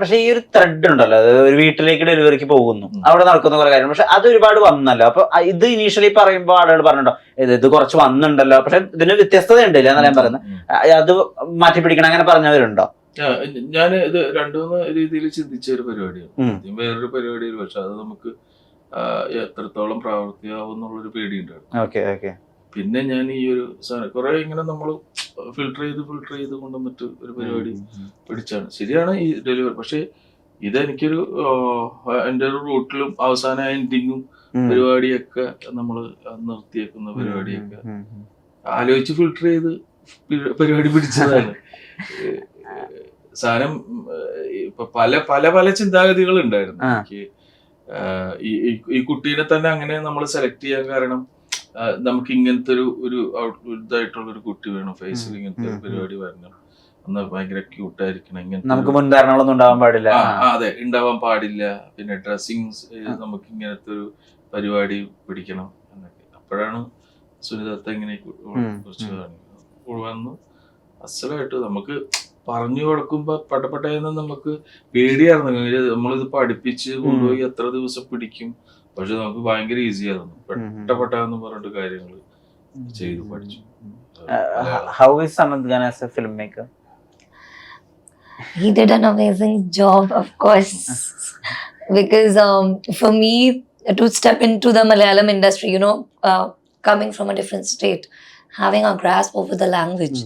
പക്ഷെ ഈ ഒരു ത്രെഡ് ഉണ്ടല്ലോ അത് ഒരു വീട്ടിലേക്ക് ഡെലിവറിക്ക് പോകുന്നു. അവിടെ നടക്കുന്ന കുറെ കാര്യങ്ങൾ. പക്ഷെ അത് ഒരുപാട് വന്നല്ലോ. അപ്പൊ ഇത് ഇനീഷ്യലി പറയുമ്പോൾ ആളുകൾ പറഞ്ഞിട്ടോ ഇത് ഇത് കുറച്ച് വന്നിട്ടുണ്ടല്ലോ പക്ഷെ ഇതിന് വ്യത്യസ്തത ഉണ്ടല്ലോ എന്നാണ് ഞാൻ പറയുന്നത്. അത് മാറ്റി പിടിക്കണം അങ്ങനെ പറഞ്ഞവരുണ്ടോ? ഞാൻ ഇത് രണ്ടുമൂന്ന് രീതിയിൽ ചിന്തിച്ച ഒരു പരിപാടിയാണ് വേറൊരു പരിപാടിയിൽ പക്ഷെ അത് നമുക്ക് എത്രത്തോളം പ്രാവർത്തിയാവും എന്നുള്ളൊരു പേടിയുണ്ടായിരുന്നു. Okay okay. പിന്നെ ഞാൻ ഈ ഒരു കുറെ ഇങ്ങനെ നമ്മൾ ഫിൽട്ടർ ചെയ്ത് ഫിൽട്ടർ ചെയ്ത് കൊണ്ടുവന്നിട്ട് ഒരു പരിപാടി പിടിച്ചാണ്. ശരിയാണ് ഈ ഡെലിവറി പക്ഷേ ഇതെനിക്കൊരു എനിക്കൊരു എന്റെ ഒരു റൂട്ടിലും അവസാന എൻഡിങ്ങും പരിപാടിയൊക്കെ നമ്മൾ നിർത്തിയേക്കുന്ന പരിപാടിയൊക്കെ ആലോചിച്ച് ഫിൽട്ടർ ചെയ്ത് പരിപാടി പിടിച്ചതാണ്. സാധനം ഇപ്പൊ പല പല പല ചിന്താഗതികൾ ഉണ്ടായിരുന്നു. എനിക്ക് ഈ കുട്ടീനെ തന്നെ അങ്ങനെ നമ്മൾ സെലക്ട് ചെയ്യാൻ കാരണം നമുക്ക് ഇങ്ങനത്തെ ഒരു ഒരു ഇതായിട്ടുള്ള ഒരു കുട്ടി വേണം. ഫേസിൽ ഇങ്ങനത്തെ പരിപാടി വരണം. അന്ന് ഭയങ്കര ക്യൂട്ടായിരിക്കണം ഇങ്ങനത്തെ നമുക്ക് ഒരു- മുൻധാരണകളൊന്നും ഉണ്ടാവാൻ പാടില്ല. അതെ. ഉണ്ടാവാൻ പാടില്ല. പിന്നെ ഡ്രസ്സിങ്സ് നമുക്ക് ഇങ്ങനത്തെ ഒരു പരിപാടി പിടിക്കണം എന്നൊക്കെ. അപ്പോഴാണ് സുനിതത്തെ ഇങ്ങനെ കുറച്ച് വന്നു. അസലായിട്ട് നമുക്ക് പറഞ്ഞു കൊടുക്കുമ്പോ പട്ടപ്പട്ടയെന്ന് നമുക്ക് പേടിയായിരുന്നു. ഇങ്ങനെ നമ്മളിത് പഠിപ്പിച്ച് കൊണ്ടുപോയി എത്ര ദിവസം പിടിക്കും. പക്ഷെ നമുക്ക് ഭയങ്കര ഈസി ആയിരുന്നു പെട്ടപ്പെട്ട എന്ന് പറഞ്ഞിട്ട് കാര്യങ്ങൾ ചെയ്തു പഠിച്ചു how is Samanth Khan as a film maker he did an amazing job, of course, because um, for me to step into the Malayalam industry, you know, uh, coming from a different state, having a grasp over the language.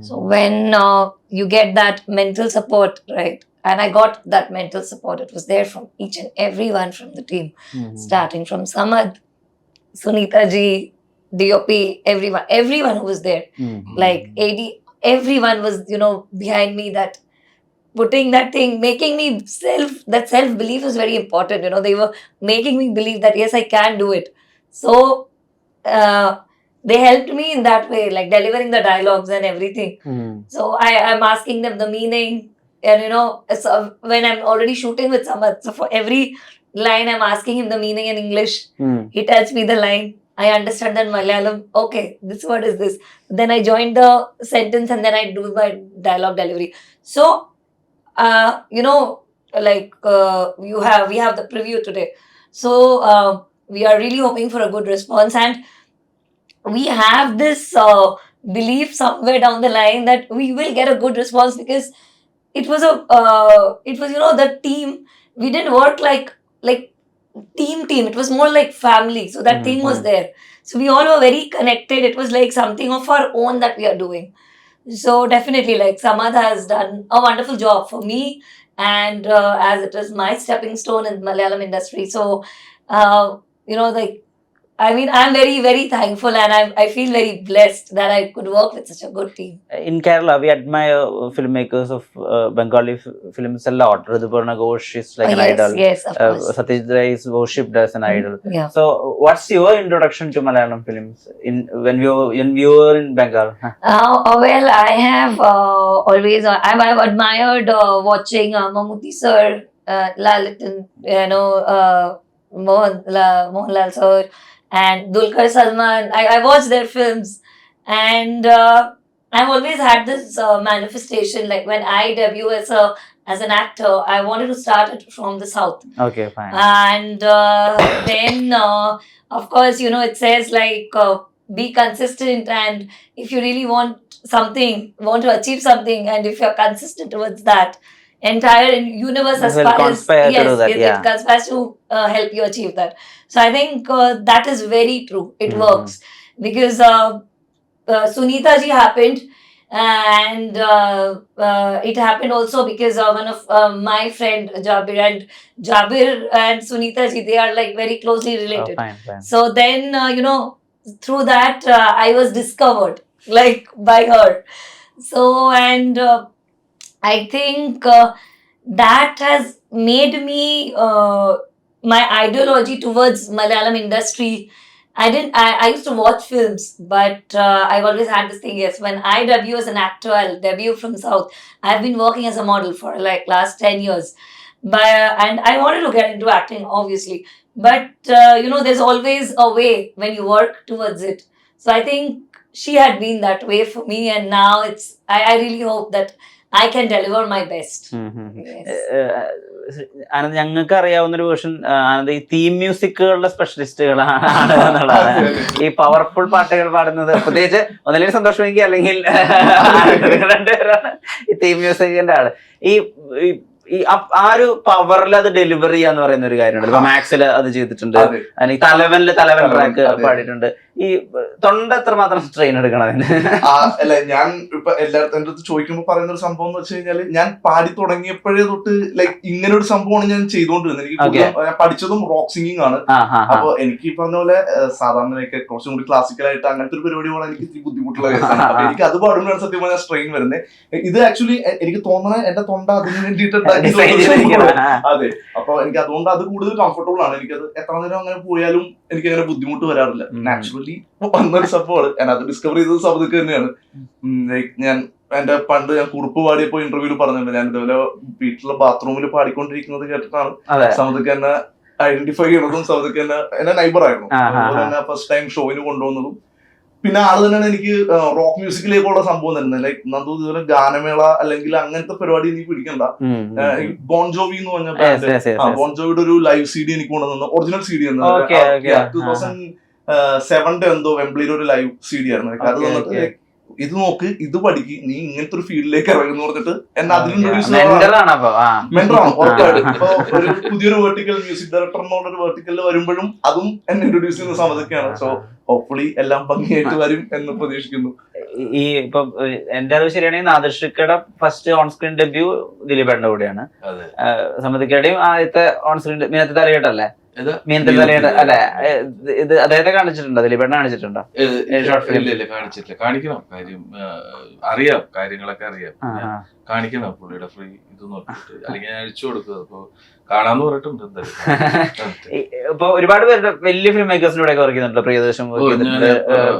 So when uh, you get that mental support, right? and I got that mental support. It was there from each and everyone from the team, mm-hmm. starting from Samad, Sunita ji, DOP, everyone, everyone who was there mm-hmm. like AD, everyone was, you know, behind me that putting that thing, making me self, that self belief is very important. You know, they were making me believe that yes, I can do it. So uh, they helped me in that way, like delivering the dialogues and everything. Mm-hmm. So I, I am asking them the meaning, and you know, so when I'm already shooting with Samad, so for every line, I'm asking him the meaning in English. He tells me the line. I understand that Malayalam. Okay, this word is this. Then I join the sentence and then I do my dialogue delivery. So, uh, you know, like uh, you have, we have the preview today. So uh, we are really hoping for a good response, and we have this uh, belief somewhere down the line that we will get a good response because it was a, uh, it was you know the team. We didn't work like like team team. It was more like family. So that thing was Mhm. there. So we all were very connected. It was like something of our own that we are doing. So definitely like samad has done a wonderful job for me and uh, as it is my stepping stone in malayalam industry. So uh, you know like i mean i'm very very thankful and I'm, i feel very blessed that i could work with such a good team in Kerala, we admire filmmakers of uh, Bengali films a lot. Ridhupurna Ghosh is like Oh, an yes idol. yes of Uh, course Satish is worshipped as an idol. yeah So, what's your introduction to Malayalam films in when you when you were in Bengal? Uh, uh, well, I have uh, always uh, I've, I've admired uh, watching uh, Mammootty sir, uh, Lalitan, you know, uh, Mohan, La, Mohanlal sir, and Dulkar Salman. I, I watched their films, and uh, I've always had this uh, manifestation. Like when I debut as a as an actor, I wanted to start it from the south Okay, fine. and uh, then uh, of course you know it says like uh, be consistent and if you really want something want to achieve something and if you're consistent towards that entire universe as far as yes that, it, yeah. it conspires to uh, help you achieve that so i think uh, that is very true it Mhm. works because uh, uh, sunita ji happened and uh, uh, it happened also because uh, one of uh, my friend Jabir and Jabir and Sunita ji they are like very closely Oh, related. fine, fine. So then uh, you know through that uh, I was discovered like by her. So and uh, I think uh, that has made me uh, my ideology towards Malayalam industry. I didn't. I, I used to watch films, but uh, I've always had this thing. Yes, when I debut as an actor, I'll debut from South. I've been working as a model for like last ten years, but and I wanted to get into acting, obviously. But uh, you know, there's always a way when you work towards it. So I think she had been that way for me, and now it's. I, I really hope that I can deliver my best Anand ഞങ്ങൾക്ക് അറിയാവുന്ന ഒരു version Anand ഈ theme മ്യൂസിക്കുകളുടെ സ്പെഷ്യലിസ്റ്റുകളാണ് എന്നുള്ളതാണ് ഈ powerful പാട്ടുകൾ പാടുന്നത്. പ്രത്യേകിച്ച് ഒന്നില്ലെങ്കിൽ സന്തോഷമെങ്കിൽ എനിക്ക് അല്ലെങ്കിൽ രണ്ടുപേരാണ് ഈ തീം മ്യൂസിക്കിന്റെ ആൾ. ഈ ഈ- ആ- ഒരു പവറിൽ അത് ഡെലിവറി ചെയ്യാന്ന് പറയുന്ന ഒരു കാര്യമുണ്ട്. ഇപ്പൊ മാക്സിൽ അത് ചെയ്തിട്ടുണ്ട്. തലവനിൽ തലവൻ തലവൻ, ട്രാക്ക്. പാടിയിട്ടുണ്ട്. ഈ തൊണ്ട എത്രമാത്രം സ്ട്രെയിൻ എടുക്കണം അല്ല ഞാൻ ഇപ്പൊ എല്ലായിടത്തും എന്റെ അടുത്ത് ചോദിക്കുമ്പോൾ പറയുന്ന ഒരു സംഭവം എന്ന് വെച്ച് കഴിഞ്ഞാൽ ഞാൻ പാടി തുടങ്ങിയപ്പോഴേ തൊട്ട് ലൈക്ക് ഇങ്ങനെ ഒരു സംഭവമാണ് ഞാൻ ചെയ്തുകൊണ്ടിരുന്നത് എനിക്ക്. ഞാൻ പഠിച്ചതും റോക്ക് സിംഗിങ് ആണ്. അപ്പൊ എനിക്ക് ഈ പറഞ്ഞ പോലെ സാധാരണ സാധാരണയൊക്കെ കുറച്ചും കൂടി ക്ലാസിക്കൽ ആയിട്ട് അങ്ങനത്തെ ഒരു പരിപാടി പോകാൻ എനിക്ക് ഇത്തിരി ബുദ്ധിമുട്ടുള്ള കേസാണ് അപ്പൊ എനിക്ക് അത് പാടുമ്പോഴാണ് സത്യം പറഞ്ഞാൽ സ്ട്രെയിൻ വരുന്നത്. ഇത് ആക്ച്വലി എനിക്ക് തോന്നുന്നത് എന്റെ തൊണ്ട അതിന് വേണ്ടിയിട്ട്. അതെ. അപ്പൊ എനിക്ക് അതുകൊണ്ട് അത് കൂടുതൽ കംഫർട്ടബിൾ ആണ്. എനിക്കത് എത്ര നേരം അങ്ങനെ പോയാലും എനിക്ക് അങ്ങനെ ബുദ്ധിമുട്ട് വരാറില്ല. ഉം. നാച്ചുറലി വന്നൊരു സംഭവമാണ്. ഞാൻ അത് ഡിസ്കവർ ചെയ്തത് സമയത്ത് തന്നെയാണ്. ലൈക്ക് ഞാൻ എന്റെ പണ്ട് ഞാൻ കുറുപ്പ് പാടിയപ്പോ ഇന്റർവ്യൂവിൽ പറഞ്ഞിട്ടുണ്ട്. ഞാൻ ഇതുപോലെ വീട്ടിലെ ബാത്റൂമിൽ പാടിക്കൊണ്ടിരിക്കുന്നത് കേട്ടിട്ടാണ് സമതക്ക് എന്നെ ഐഡന്റിഫൈ ചെയ്യണതും സമതക്ക് എന്നെ എന്റെ നൈബർ ആയിരുന്നു. അതുപോലെ തന്നെ ഫസ്റ്റ് ടൈം ഷോയിന് കൊണ്ടുവന്നതും. പിന്നെ ആൾ തന്നെയാണ് എനിക്ക് റോക്ക് മ്യൂസിക്കിലേക്കുള്ള സംഭവം തന്നെ. ലൈക്ക് നന്ദു ഇതുപോലെ ഗാനമേള അല്ലെങ്കിൽ അങ്ങനത്തെ പരിപാടി നീ പിടിക്കണ്ട. ഉം, ഉം. ബോൺ ജോവി എന്ന് പറഞ്ഞ Yes, band, yes, yes, ah, yes. Bon ജോവിയുടെ ഒരു ലൈവ് സി ഡി എനിക്ക് കൊണ്ടുവന്നു. Original C D okay. Two thousand സെവന്റെ എന്തോ വെംബ്ലിയിൽ ഒരു ലൈവ് സി ഡി ആയിരുന്നു അത് വന്നിട്ട് ഇത് നോക്ക് ഇത് പഠിക്ക് നീ ഇങ്ങനത്തെ ഒരു ഫീൽഡിലേക്ക് ഇറങ്ങുന്നു പറഞ്ഞിട്ട് എന്നെ അതിൽ ഇൻട്രൊഡ്യൂസ് മെന്ററാണ് ഉറപ്പായിട്ടും ആ. ഇപ്പൊ ഒരു പുതിയൊരു വെർട്ടിക്കൽ മ്യൂസിക് ഡയറക്ടർ എന്നുള്ള ഒരു വെർട്ടിക്കലിൽ വരുമ്പോഴും അതും എന്നെ ഇൻട്രൊഡ്യൂസ് ചെയ്യുന്ന സമയത്തൊക്കെയാണ്. സോ ഹോപ്പ്ഫുള്ളി എല്ലാം ഭംഗിയായിട്ട് വരും എന്ന് പ്രതീക്ഷിക്കുന്നു. ഈ ഇപ്പൊ എന്റെ അറിവ് ശരിയാണെങ്കിൽ നാദർഷിക്കയുടെ ഫസ്റ്റ് ഓൺ സ്ക്രീൻ ഡെബ്യൂ ദിലീപേട്ടന്റെ കൂടെയാണ് സമ്മതിക്കയുടെയും ആദ്യത്തെ ഓൺ സ്ക്രീൻ മീനത്തെ തലകേട്ടല്ലേ? അല്ലെ ഇത് അദ്ദേഹത്തെ കാണിച്ചിട്ടുണ്ടോ? ദിലീപേട്ടനെ കാണിച്ചിട്ടുണ്ടോ? ഏത്? ഏത് short film? ഇല്ല ഇല്ല കാണിച്ചിട്ടില്ല. കാണിക്കണം കാര്യം അറിയാം കാര്യങ്ങളൊക്കെ അറിയാം. കാണിക്കണം പുള്ളിയുടെ ഫ്രീ ഇത് നോക്കിയിട്ട്. അല്ലെങ്കിൽ ഞാൻ അഴിച്ചു കൊടുക്കുക അപ്പൊ കാണാന്ന് പറഞ്ഞിട്ടുണ്ട് എന്തായാലും. ഇപ്പൊ ഒരുപാട് പേരുടെ വലിയ ഫിലിം മേക്കേഴ്സിന്റെ കൂടെ വർക്ക് ചെയ്തിട്ടുണ്ട്. പ്രിയദർശൻ വർക്ക് ചെയ്തിട്ടുണ്ട്.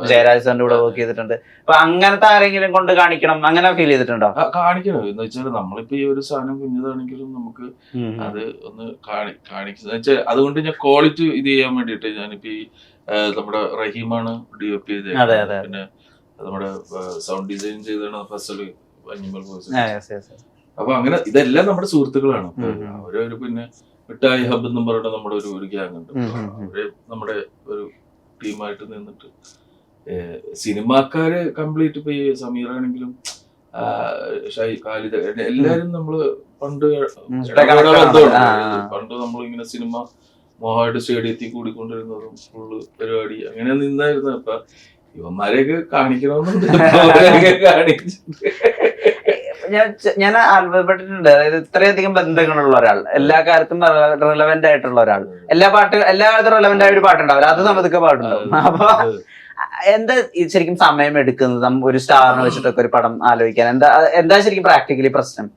ജയരാജ് സാറിന്റെ കൂടെ വർക്ക് ചെയ്തിട്ടുണ്ട്. അപ്പൊ അങ്ങനത്തെ ആരെങ്കിലും കൊണ്ട് കാണിക്കണം അങ്ങനെ ഫീൽ ചെയ്തിട്ടുണ്ടോ? കാണിക്കണം. എന്ന് വെച്ചാൽ നമ്മളിപ്പോ ഈ ഒരു സാധനം കുഞ്ഞതാണെങ്കിലും നമുക്ക് അത് ഒന്ന് കാണിക്കുന്ന വെച്ചാൽ അതുകൊണ്ട് ഞാൻ ക്വാളിറ്റി ഇത് ചെയ്യാൻ വേണ്ടിയിട്ട് ഞാനിപ്പോ ഈ നമ്മുടെ റഹീമാണ് ഡി ഒ പി അതെ. പിന്നെ നമ്മുടെ സൗണ്ട് ഡിസൈൻ ചെയ്താണ് ഫസൽ അനിമൽ വോയിസ്. അപ്പൊ അങ്ങനെ ഇതെല്ലാം നമ്മുടെ സുഹൃത്തുക്കളാണ് അവരൊരു പിന്നെ മിഠായി ഹബ് എന്നും പറഞ്ഞിട്ട് നമ്മുടെ ഒരു ഒരു ഗ്യാങ് ഉണ്ട്. അവർ നമ്മുടെ ഒരു ടീമായിട്ട് നിന്നിട്ട് സിനിമാക്കാര് കംപ്ലീറ്റ് ഇപ്പൊ ഈ സമീർ ആണെങ്കിലും ഷൈ ഖാലിദ് എല്ലാരും നമ്മൾ പണ്ട്. പണ്ട് നമ്മളിങ്ങനെ സിനിമ മോഹായിട്ട് സ്റ്റേഡിയത്തിൽ കൂടിക്കൊണ്ടിരുന്നതും ഫുള്ള് പരിപാടി. അങ്ങനെ നിന്നായിരുന്നു. അപ്പൊ ഇവന്മാരെയൊക്കെ കാണിക്കണമെന്നുണ്ട്. കാണിച്ചു. ഞാൻ ഞാൻ അത്ഭുതപ്പെട്ടിട്ടുണ്ട് അതായത് ഇത്രയധികം ബന്ധങ്ങളുള്ള ഒരാൾ. എല്ലാ കാലത്തും റെലവെന്റ് ആയിട്ടുള്ള ഒരാൾ. എല്ലാ പാട്ട് എല്ലാ കാലത്തും റെലവെന്റ് ആയ ഒരു പാട്ടുണ്ടാവില്ല. അത് നമുക്ക് പാട്ടുണ്ടാവും അപ്പൊ എന്താ ശരിക്കും സമയം എടുക്കുന്നത്? നമ്മ- ഒരു സ്റ്റാറിനെ വെച്ചിട്ടൊക്കെ ഒരു പടം ആലോചിക്കാൻ. എന്താ എന്താ ശരിക്കും പ്രാക്ടിക്കലി പ്രശ്നം?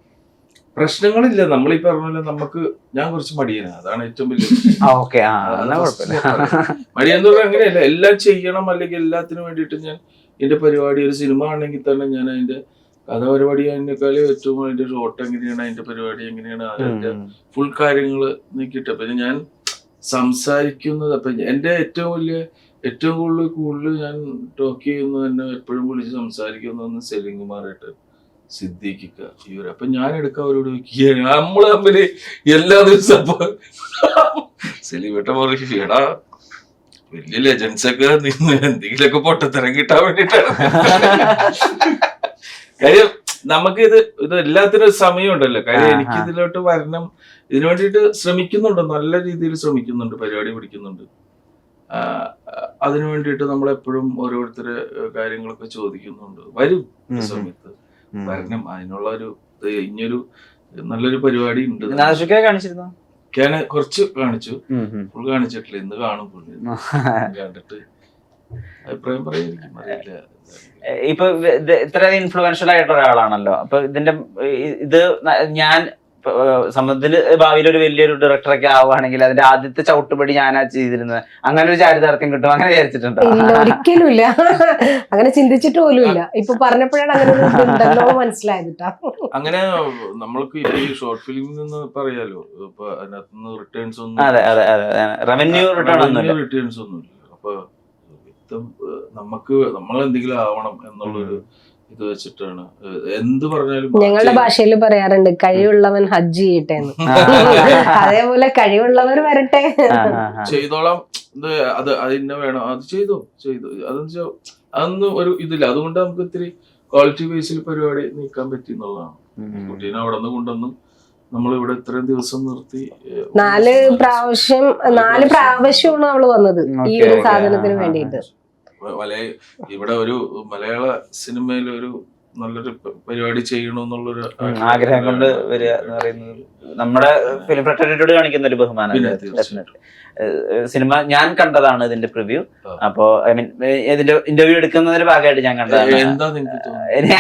പ്രശ്നങ്ങളില്ല. നമ്മൾ ഈ പറഞ്ഞ പോലെ നമുക്ക് ഞാൻ കുറച്ച് മടിയാണ്. അതാണ് ഏറ്റവും വലിയ മടിയെന്ന് പറഞ്ഞാൽ അങ്ങനെയല്ല. എല്ലാം ചെയ്യണം അല്ലെങ്കിൽ എല്ലാത്തിനും വേണ്ടിയിട്ട് ഞാൻ എന്റെ പരിപാടി ഒരു സിനിമ ആണെങ്കിൽ തന്നെ ഞാൻ അതിന്റെ കഥ പരിപാടി അതിനേക്കാളും ഏറ്റവും അതിന്റെ ഷോട്ട് എങ്ങനെയാണ് അതിന്റെ പരിപാടി എങ്ങനെയാണ് അതിന്റെ ഫുൾ കാര്യങ്ങൾ നീക്കിയിട്ട്. പിന്നെ ഞാൻ സംസാരിക്കുന്നത് അപ്പൊ എന്റെ ഏറ്റവും വലിയ ഏറ്റവും കൂടുതൽ കൂടുതൽ ഞാൻ ടോക്ക് ചെയ്യുന്നത് തന്നെ എപ്പോഴും വിളിച്ച് സംസാരിക്കുന്നതെന്ന് സെലിംഗ് കുമാറായിട്ട് സിദ്ദീഖിക്ക ഇവർ അപ്പൊ ഞാൻ എടുക്കാൻ അവരോട് നമ്മൾ തമ്മിൽ എല്ലാ ദിവസവും അപ്പൊ സെലിമേട്ട പറയും എടാ വലിയ ലെജൻസ് ഒക്കെ നിന്ന് എന്തെങ്കിലുമൊക്കെ പൊട്ടത്തരം കിട്ടാൻ വേണ്ടിട്ടാണ് കാര്യം നമുക്ക് ഇത് ഇത് എല്ലാത്തിനും ഒരു സമയമുണ്ടല്ലോ കാര്യം എനിക്ക് ഇതിലോട്ട് വരണം. ഇതിനു വേണ്ടിയിട്ട് ശ്രമിക്കുന്നുണ്ട്. നല്ല രീതിയിൽ ശ്രമിക്കുന്നുണ്ട്. പരിപാടി പിടിക്കുന്നുണ്ട്. അതിനു വേണ്ടിയിട്ട് നമ്മളെപ്പോഴും ഓരോരുത്തരെ കാര്യങ്ങളൊക്കെ ചോദിക്കുന്നുണ്ട്. വരും സമയത്ത്. ഉം. വരണം അതിനുള്ള ഒരു ഇനിയൊരു നല്ലൊരു പരിപാടി ഉണ്ട് കാണിച്ചിരുന്നോ? ഞാൻ കുറച്ച് കാണിച്ചു. ഫുൾ കാണിച്ചിട്ടില്ല. ഇന്ന് കാണും പുള്ളി. കണ്ടിട്ട്. അഭിപ്രായം പറയായിരിക്കും അറിയില്ല. ഇപ്പൊ ഇത് ഇത്രയധികം ഇൻഫ്ലുവൻഷ്യൽ ആയിട്ടുള്ള ഒരാളാണല്ലോ. അപ്പൊ ഇതിന്റെ ഇത് ഞാൻ സമ്മതത്തിൽ ഭാവിയിൽ ഒരു വലിയൊരു ഡയറക്ടറൊക്കെ ആവുകയാണെങ്കിൽ അതിന്റെ ആദ്യത്തെ ചവിട്ടുപടി ഞാനാ ചെയ്തിരുന്നത്. അങ്ങനെ ഒരു ചാരിതാർത്ഥ്യം കിട്ടും അങ്ങനെ വിചാരിച്ചിട്ടുണ്ടോ? ഒരിക്കലും ഇല്ല അങ്ങനെ ചിന്തിച്ചിട്ട് പോലും ഇല്ല ഇപ്പൊ പറഞ്ഞപ്പോഴാണ് അങ്ങനെ മനസ്സിലായത് അങ്ങനെ നമ്മൾക്ക് ഈ ഷോർട്ട് ഫിലിം നിന്ന് പറയാലോ. ഇപ്പൊ അതിനകത്തുനിന്ന് റിട്ടേൺസ് ഒന്നും അതെ അതെ അതെ റവന്യൂ റിട്ടേൺ ഒന്നുമില്ല റിട്ടേൺസ് ഒന്നുമില്ല അപ്പൊ നമുക്ക് നമ്മൾ എന്തെങ്കിലും ആവണം എന്നുള്ളൊരു ഇത് വെച്ചിട്ടാണ്. എന്ത് പറഞ്ഞാലും ഞങ്ങളുടെ ഭാഷയിൽ പറയാറുണ്ട് കഴിവുള്ളവൻ ഹജ്ജ് ചെയ്യട്ടെ അതേപോലെ കഴിവുള്ളവർ വരട്ടെ. ചെയ്തോളാം. ഇത് അത് അതിന്നെ വേണം. അത് ചെയ്തു ചെയ്തു. അതെന്ന് വെച്ചാൽ അതൊന്നും ഒരു ഇതില്ല. അതുകൊണ്ട് നമുക്ക് ഇത്തിരി ക്വാളിറ്റി ബേസിൽ പരിപാടി നീക്കാൻ പറ്റി എന്നുള്ളതാണ്. കുട്ടീനെ അവിടെ നിന്ന് കൊണ്ടുവന്ന് നമ്മളിവിടെ ഇത്രയും ദിവസം നിർത്തി നാല് പ്രാവശ്യം നാല് പ്രാവശ്യമാണ് അവൾ വന്നത് ഈ ഒരു. സാധനത്തിന്. വേണ്ടിയിട്ട്. മലയ ഇവിടെ ഒരു മലയാള സിനിമയിൽ ഒരു നല്ലൊരു പരിപാടി ചെയ്യണമെന്നുള്ളൊരു ആഗ്രഹം കൊണ്ട് വരിക എന്ന് പറയുന്നത് നമ്മുടെ ഫിലിം ഫ്രട്ടറിറ്റിയോട് കാണിക്കുന്ന ഒരു ബഹുമാനം സിനിമ ഞാൻ കണ്ടതാണ് ഇതിന്റെ പ്രിവ്യൂ അപ്പോ ഐ മീൻ ഇതിന്റെ ഇന്റർവ്യൂ എടുക്കുന്നതിന്റെ ഭാഗമായിട്ട് ഞാൻ കണ്ടതാണ്. എനിക്ക്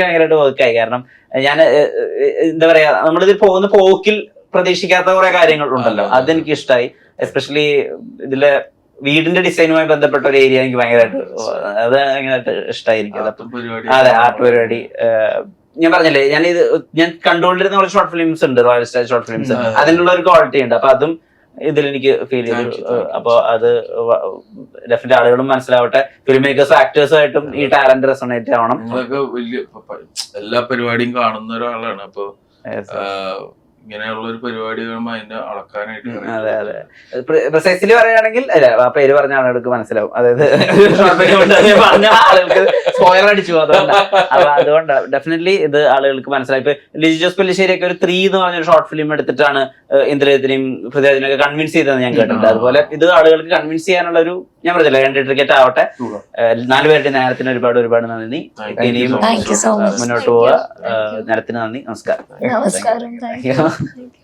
ഭയങ്കരമായിട്ട് വർക്കായി കാരണം ഞാൻ എന്താ പറയാ നമ്മളിതിൽ പോകുന്ന പോക്കിൽ പ്രതീക്ഷിക്കാത്ത കുറെ കാര്യങ്ങൾ ഉണ്ടല്ലോ. അതെ, അതെ. അതെനിക്ക് ഇഷ്ടമായി എസ്പെഷ്യലി ഇതിലെ വീടിന്റെ ഡിസൈനുമായി ബന്ധപ്പെട്ട ഒരു ഏരിയ എനിക്ക് ഭയങ്കരമായിട്ട് അത് ഭയങ്കരമായിട്ട് ഇഷ്ടമായിരിക്കും അത് ആർട്ട് പരിപാടി. ഞാൻ പറഞ്ഞില്ലേ ഞാൻ ഇത് ഞാൻ കണ്ടുകൊണ്ടിരുന്ന കുറച്ച് ഷോർട്ട് ഫിലിംസ് ഉണ്ട് റോയൽ സ്റ്റാർ ഷോർട്ട് ഫിലിംസ് അതിനുള്ള ഒരു ക്വാളിറ്റി ഉണ്ട്. അപ്പൊ അതും ഇതിൽ എനിക്ക് ഫീൽ ചെയ്തു. Thank you, thank you. അപ്പൊ അത് ഡെഫിനറ്റ് ആളുകളും മനസ്സിലാവട്ടെ. ഫിലിം മേക്കേഴ്സും ആക്ടേഴ്സും ആയിട്ടും ഈ ടാലന്റ് റെസണേറ്റ് ആവണം. എല്ലാ പരിപാടിയും കാണുന്ന ഒരാളാണ്. അപ്പൊ ഇങ്ങനെയുള്ള ഒരു പരിപാടി കാണുമ്പോ അതിനെ അളക്കാനായിട്ട് ഉം, അതെ അതെ. പ്രിസൈസ്ലി പറയുകയാണെങ്കിൽ അല്ല ആ പേര് പറഞ്ഞ ആളുകൾക്ക് മനസ്സിലാവും. അതായത് പറഞ്ഞ ആളുകൾക്ക് സ്പോയർ അടിച്ചു അതുകൊണ്ട്. അപ്പൊ അതുകൊണ്ട് ഡെഫിനറ്റ്ലി ഇത് ആളുകൾക്ക് മനസ്സിലായി. ഇപ്പൊ ലിജി ജോസ് പല്ലിശ്ശേരി ഒക്കെ ഒരു ത്രീ എന്ന് പറഞ്ഞൊരു ഷോർട്ട് ഫിലിം എടുത്തിട്ടാണ് ഇന്ദ്രജിത്തിനെയും പൃഥ്വിരാജിനെയൊക്കെ കൺവിൻസ് ചെയ്തതെന്ന് ഞാൻ കേട്ടിട്ടുണ്ട്. അതുപോലെ ഇത് ആളുകൾക്ക് കൺവിൻസ് ചെയ്യാനുള്ള ഒരു ഞാൻ പറഞ്ഞില്ല രണ്ട് ടിക്കറ്റ് ആവട്ടെ. നാലുപേരുടെ നേരത്തിന് ഒരുപാട് ഒരുപാട് നന്ദി. Thank you ഇനിയും. മുന്നോട്ട് പോവാ പോവുക. നേരത്തിന് നന്ദി. നമസ്കാരം. നമസ്കാരം.